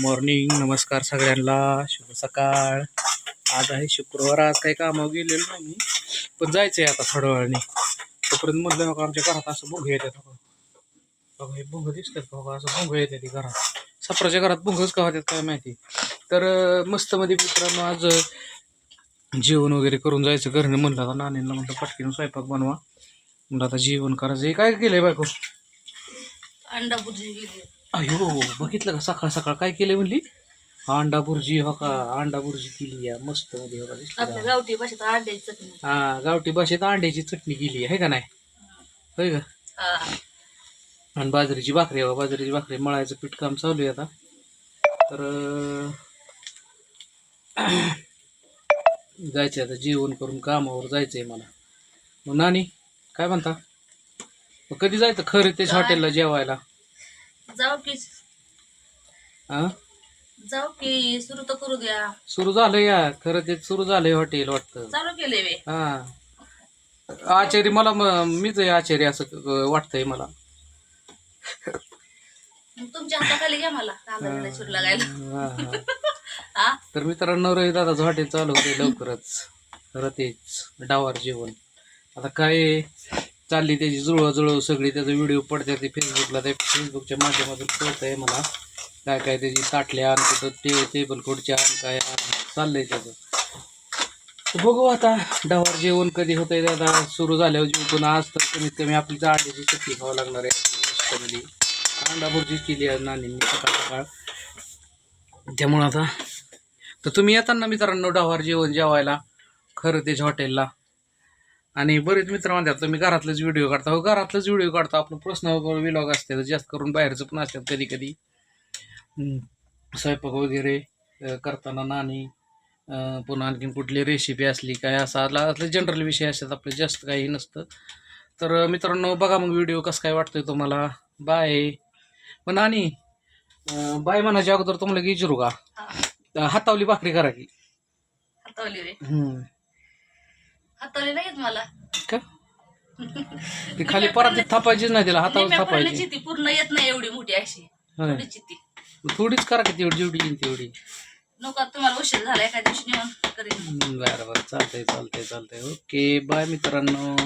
Morning नमस्कार सगळ्यांना. शुभ सकाळ. आज आहे शुक्रवार आज काही कामावर गेलेलो नाही मी. पण जायचं आहे आता थोड्या वेळाने. तोपर्यंत म्हटलं बघा आमच्या घरात असं भुंग येतात बघा हे भुंग दिसतात बघा असं भुंग येते ती घरात. सपराच्या घरात भुंगच का होतात काय माहिती. तर मस्त मध्ये मित्रांनो आज जेवण वगैरे करून जायचं. घरनं म्हणलं आता नानीला म्हटलं पटकीनं स्वयंपाक बनवा. म्हणलं आता जेवण करायचं. हे काय केलंय बायको? अंडा भुजी अयो बघितलं का? सकाळ सकाळ काय केलंय म्हणली? अंडा बुर्जी हो का अंडा बुर्जी केली या मस्त मध्ये हो का आपल्या? गावठी भाषेत अंड्याची चटणी. हा गावठी भाषेत अंड्याची चटणी केली आहे का नाही? होय का? हा. आणि बाजरीची भाकरी आहे बा, बाजरीची भाकरी मळायचं पीठ काम चालू आहे आता. तर अं, जायचंय आता जेवण करून कामावर जायचंय मला. मग नानी काय म्हणता? मग कधी जायचं? खरं तेच? हॉटेलला जेवायला. जाऊ की. हा? जाऊ की सुरू तर करू द्या. सुरू झालं या. खरं ते सुरू झालंय हॉटेल वाटतं. चालू केले वे हा. आचार्य मला म- मीच आहे आचार्य असं वाटतंय मला. मग तुमच्या हाताखाली घ्या मला. कांदा लागायला. हा, हा. हा? तर मित्रांनो रोहित दादाचं हॉटेल चालू होते लवकरच. खरं तेच. डावार जेवण. आता काय चालली त्याची जुळवाजुळव सगळी त्याचा व्हिडिओ पडते ते फेसबुकला ते फेसबुकच्या माध्यमातून कळत आहे मला काय काय त्याची ताटल्या आण कुठं ते टेबल खुर्च्या आण काय आण चाललंय त्याचं. तर बघू आता डावर जेवण कधी होतंय दादा सुरू झाल्यावर जेवण आज तर कमीत कमी आपली अंड्याची चटणी खावं लागणार आहे. मस्तमध्ये अंडा भुर्जी केली आहे नानींनी सकाळ सकाळ. त्यामुळं आता तर तुम्ही येताना मित्रांनो डावर जेवण जेवायला खरं तेच हॉटेलला. आणि बरेच मित्र म्हणतात तुम्ही घरातलेच व्हिडिओ काढता. हो घरातलेच व्हिडिओ काढतो. आपलं पर्सनल विलॉग असते जास्त करून बाहेरचं पण असतात कधी कधी स्वयंपाक वगैरे करताना नाणी पुन्हा आणखीन कुठली रेसिपी असली काय असं असले जनरल विषय असतात आपले जास्त काही नसतं. तर मित्रांनो बघा मग व्हिडिओ कसं काय वाटतोय तुम्हाला. बाय पण अं, बाय म्हणायच्या अगोदर तुम्हाला का. अं, हातावली भाकरी करा की. हातावली हातावली नाही येत मला. का? ती खाली परत थापायचीच नाही तिला हातावर निम्या थापायची. पुरण्याची ती पूर्ण येत नाही एवढी मोठी अशी. होय. थोडीची ती थोडीच करा की तेवढी जेवढी येईल तेवढी. नको आता तुम्हाला उशीर झाला एका दिवशी नेऊन करीन हम्म, बरं बरं. चालतंय चालतंय चालतंय. ओके बाय मित्रांनो.